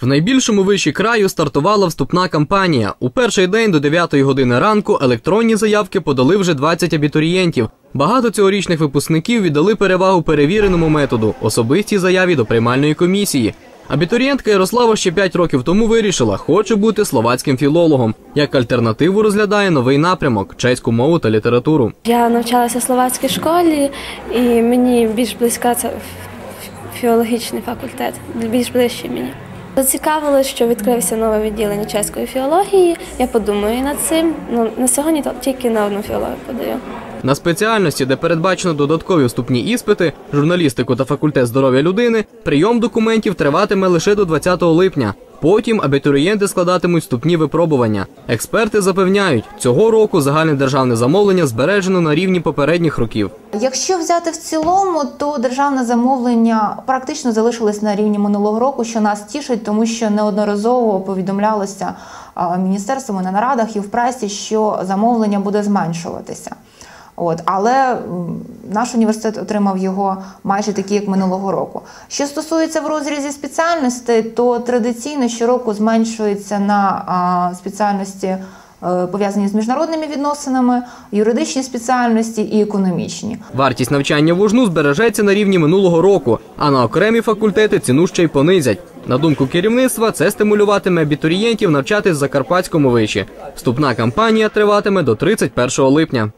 В найбільшому виші краю стартувала вступна кампанія. У перший день до 9 години ранку електронні заявки подали вже 20 абітурієнтів. Багато цьогорічних випускників віддали перевагу перевіреному методу особистій заяві до приймальної комісії. Абітурієнтка Ярослава ще 5 років тому вирішила, хоче бути словацьким філологом. Як альтернативу розглядає новий напрямок чеську мову та літературу. Я навчалася в словацькій школі, і мені більш близька це філологічний факультет, більш ближче мені. Зацікавило, що відкрився нове відділення чеської філології. Я подумаю над цим. Ну на сьогодні тільки на одну філологію подаю. На спеціальності, де передбачено додаткові вступні іспити, журналістику та факультет здоров'я людини, прийом документів триватиме лише до 20 липня. Потім абітурієнти складатимуть вступні випробування. Експерти запевняють, цього року загальне державне замовлення збережено на рівні попередніх років. Якщо взяти в цілому, то державне замовлення практично залишилось на рівні минулого року, що нас тішить, тому що неодноразово повідомлялося а, міністерствами на нарадах і в пресі, що замовлення буде зменшуватися. От, але наш університет отримав його майже такі, як минулого року. Що стосується в розрізі спеціальностей, то традиційно щороку зменшується на спеціальності е, пов'язані з міжнародними відносинами, юридичні спеціальності і економічні. Вартість навчання в УЖНУ збережеться на рівні минулого року, а на окремі факультети ціну ще й понизять. На думку керівництва, це стимулюватиме абітурієнтів навчатись в Закарпатському виші. Вступна кампанія триватиме до 31 липня.